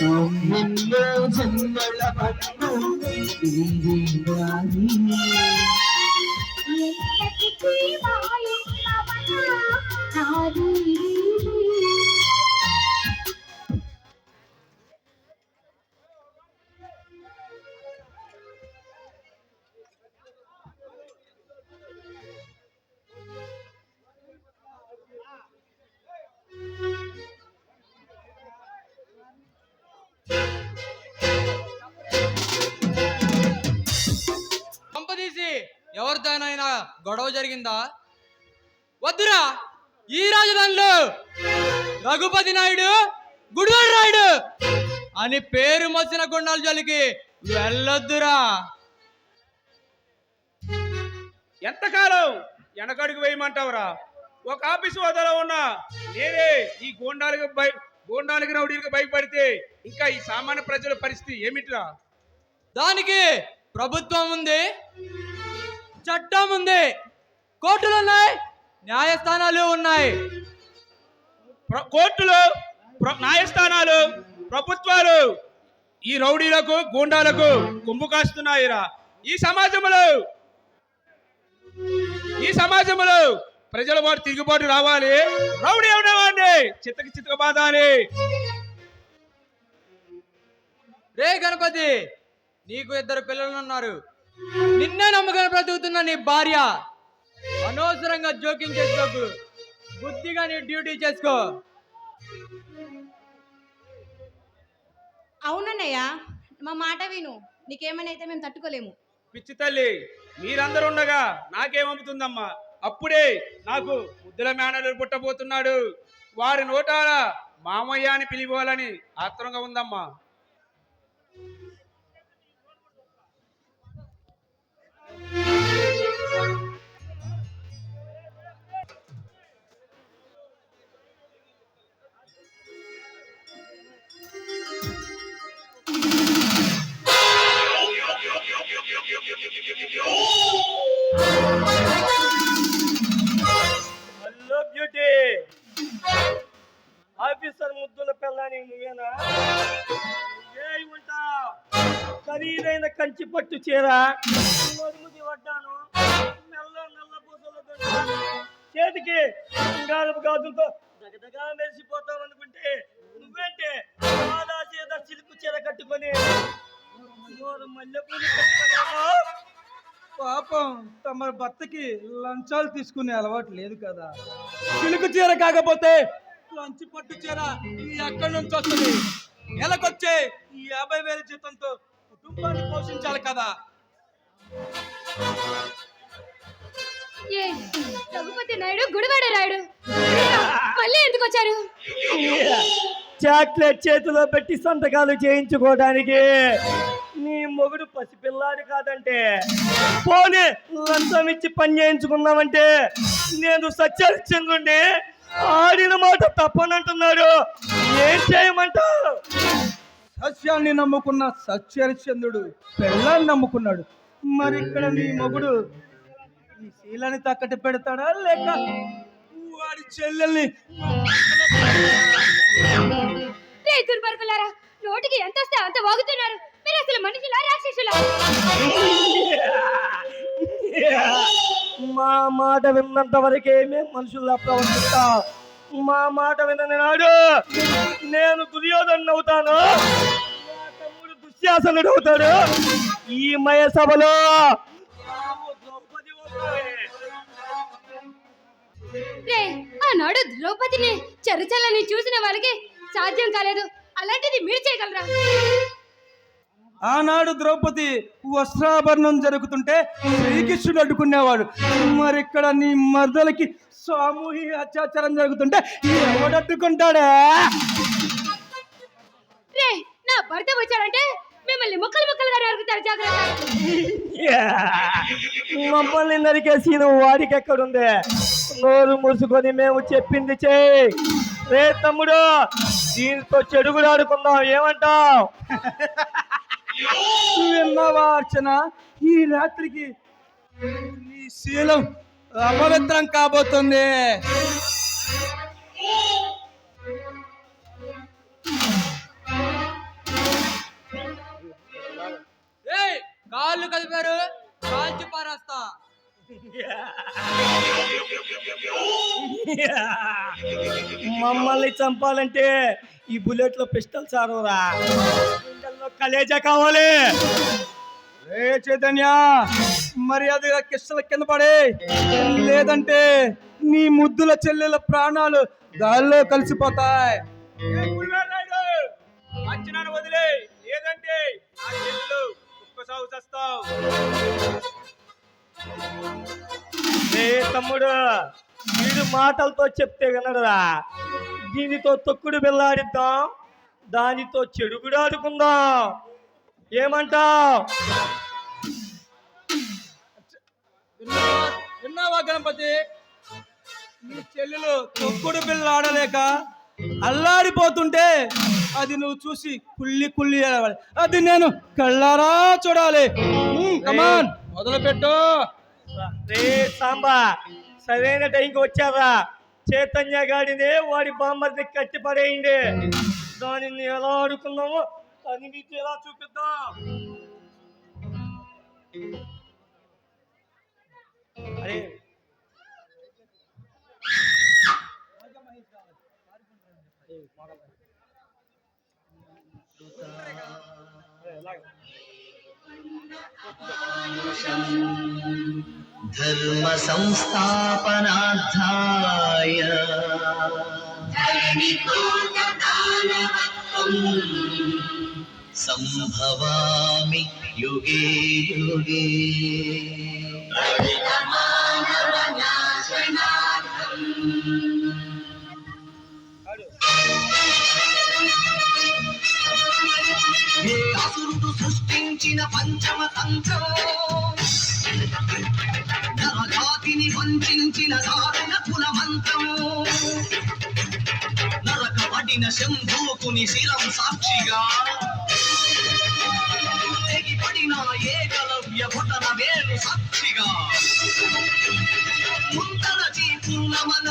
ఎన్నెన్నో జన్మల పట్టు ఎన్నటికీ మాయ నవనా నాది జరిగిందా? వద్దురా ఈ రాజధానిలో రఘుపతి నాయుడు గుడివాడు రాయుడు అని పేరు మోసిన గుండాల జోలికి వెళ్ళొద్దురా. ఎంతకాలం వెనకడుగు వేయమంటావురా? ఒక ఆఫీసు వదలో ఉన్నా నేనే ఈ గోండాలకు భయ గోండాలకి రౌడీలకు భయపడితే ఇంకా ఈ సామాన్య ప్రజల పరిస్థితి ఏమిటిరా? దానికి ప్రభుత్వం ఉంది చట్టం ఉంది కోర్టులు ఉన్నాయి న్యాయస్థానాలు ఉన్నాయి. ప్ర- కోర్టులు న్యాయస్థానాలు ప్రభుత్వాలు ఈ రౌడీలకు గూండాలకు కుంభు కాస్తున్నాయిరా. ఈ సమాజంలో ఈ సమాజంలో ప్రజల వారు తిరుగుబాటు రావాలి. రౌడీ ఉన్నవాడిని చిత్తకి చిత్తక బాధాలి. రే గణపతి నీకు ఇద్దరు పిల్లలు ఉన్నారు నిన్నే నమ్మకం బ్రతుకుతున్న నీ భార్య అనవసరంగా జోక్యం చేసుకోకు బుద్ధిగా నీ డ్యూటీ చేసుకో. అవునన్నయ్య మా మాట విను. నీకేమైనా అయితే మేము తట్టుకోలేము. పిచ్చి తల్లి మీరందరూ ఉండగా నాకేమవుతుందమ్మా అప్పుడే నాకు ముద్దుల మేనలు పుట్టబోతున్నాడు. వారి నోటాల మామయ్య అని పిలిపోవాలని ఆత్రంగా ఉందమ్మా. హలో బ్యూటీ ఆఫీసర్ ముద్దుల పిల్లని నువ్వేనా? నువ్వే ఖరీదైన కంచి పట్టు చీర. నడుముది పడ్డాను నల్ల నల్ల పూసల చేతికి బంగారపు గాజులతో దగదగా తమ భర్తకి లంచాలు తీసుకునే అలవాటు లేదు కదా. చిలుకు చీర కాకపోతే లంచి పట్టు చీర ఈ ఎక్కడి నుంచి వస్తుంది? నెలకొచ్చే ఈ యాభై వేల జీతంతో కుటుంబాన్ని పోషించాలి కదా. రఘుపతి నాయుడు గుడివాడ రాయుడు. మళ్ళీ ఎందుకు వచ్చారు? చాక్లెట్ చేతిలో పెట్టి సంతకాలు చేయించుకోవడానికి నీ మొగుడు పసిపిల్లాడు కాదంటే. పోనీ లంచం ఇచ్చి పని చేయించుకుందామంటే నేను సత్యహరిచంద్రుండి ఆడిన మాట తప్పనంటున్నాడు. ఏం చేయమంటావు? సస్యాన్ని నమ్ముకున్న సత్యహరిశ్చంద్రుడు పెళ్ళాన్ని నమ్ముకున్నాడు. మరి ఇక్కడ నీ మొగుడు ఈ శీలాన్ని తక్కటి పెడతాడా లేక వాడి చెల్లెల్ని రే దుర్మార్గులారా నోటికి ఎంత వస్తే అంత వాగుతున్నారు. మీరు అసలు మనుషులా రాక్షసులా? మా మాట విన్నంత వరకే మేము మనుషుల్లా ప్రవర్తిస్తాం. మా మాట వినని నాడు నేను దుర్యోధను అవుతాను దుశ్శాసనుడు అవుతాడు. ఈ మయ సభలో ఆనాడు ద్రౌపదిని చరచలని చూసిన వాళ్ళకి సాధ్యం కాలేదు. అలాంటిది మీరు చేయగలరా? ఆనాడు ద్రౌపది వస్త్రాభరణం జరుగుతుంటే శ్రీకృష్ణుడు అడ్డుకునేవాడు. మరి ఇక్కడ నీ మర్దలకి సామూహిక అత్యాచారం జరుగుతుంటే ఎవడు అడ్డుకుంటాడా? రే నా భర్త వచ్చాడంటే మిమ్మల్ని ముక్కలు ముక్కలుగా జాగ్రత్త. మమ్మల్ని నరికేసి వాడికి ఎక్కడుంది? నోరు మూసుకొని మేము చెప్పింది చేయి రే తమ్ముడు దీంతో చెడుగుడు ఆడుకుందాం ఏమంటావ్? అర్చన ఈ రాత్రికి నీ శీలం అపవిత్రం కాబోతుంది. కాళ్ళు కలిపారు కాల్చి పారేస్తా. మమ్మల్ని చంపాలంటే ఈ బుల్లెట్లో పిస్టల్ సారురా లేచే కావాలి ఏ చైతన్య మర్యాదగా కిష్టల కింద పడే. లేదంటే నీ ముద్దుల చెల్లెల ప్రాణాలు గాల్లో కలిసిపోతాయి. ఏ వదిలే. లేదంటే నా చెల్లెలు సాగు చేస్తావు. ఏ తమ్ముడు వీడు మాటలతో చెప్తే వినడురా. దీనితో తొక్కుడు బిల్లాడిద్దాం దానితో చెడుగుడు ఆడుకుందాం? ఏమంటావ్ విన్నావా? గణపతి? నీ చెల్లెలు తొక్కుడు పిల్ల ఆడలేక అల్లాడిపోతుంటే అది నువ్వు చూసి కుళ్ళి కుళ్ళి అది నేను కళ్ళారా చూడాలి. కమాన్ మొదలు పెట్టు రే సాంబా సరైన టైంకి వచ్చారా చైతన్య గాడిని వాడి బామ్మర్ని కట్టి పడేయండి. దానిని ఎలా ఆడుకున్నామో అది మీకు ఎలా చూపిద్దాం అరే ధర్మ సంస్థాపనార్థాయ సంభవామి యుగే యుగే. అసురుడు సృష్టించిన పంచమ తంత్రం నరజాతిని వంచిన దారుణ కుల మంత్రం నరకబడిన శంభూకుని శిరం సాక్షిగా తెగిపడిన ఏకలవ్య భుటన వేలు సాక్షిగా. ముంతన చీపున్న మన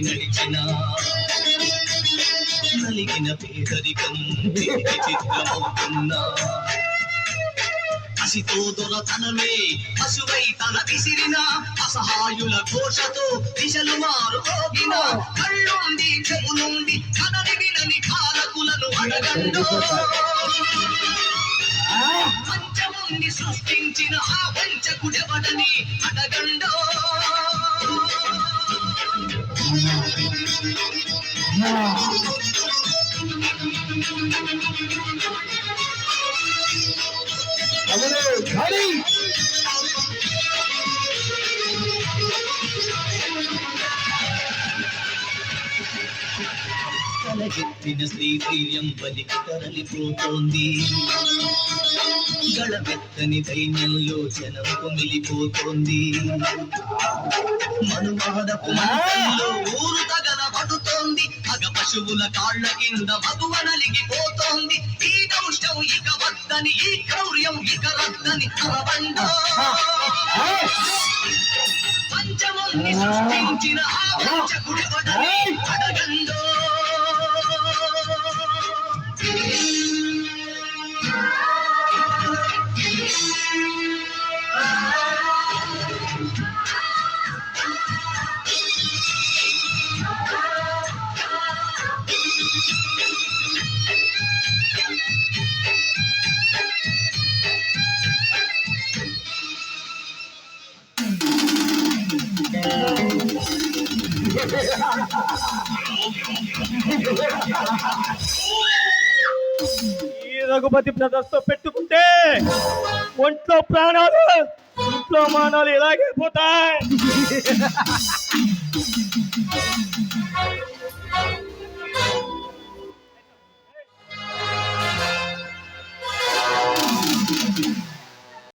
నడిచిన నలిగిన పేదరికం చిత్రమవుతున్నా. అసితో దొరతనమే పశువై తన విసిరిన అసహాయుల ఘోషతో దిశలు మారు మోగిన కళ్ళుండి చెవులుండి కనని వినని కాలకులను అడగండో. పంచముండి సృష్టించిన ఆ వంచకుడెవడని అడగండో. తలకెత్తిన శ్రీశైల్యం బలికి తరలిపోతోంది. గళమెత్తని దైన్యంలో జనం కుమిలిపోతోంది మనువాదపు మంటల్లో ఊరు తగలబడుతోంది మగ పశువుల కాళ్ళ కింద మగువ నలిగిపోతోంది ఈ దౌష్టం ఇక వద్దని ఈ క్రౌర్యం ఇక రద్దని అరవండో పంచముని సృష్టించిన ఆ పంచకుడెవడని అడగండో రఘుపతి బ్రదర్స్తో పెట్టుకుంటే ఒంట్లో ప్రాణాలు ఇంట్లో మానాలు ఇలాగే పోతాయి.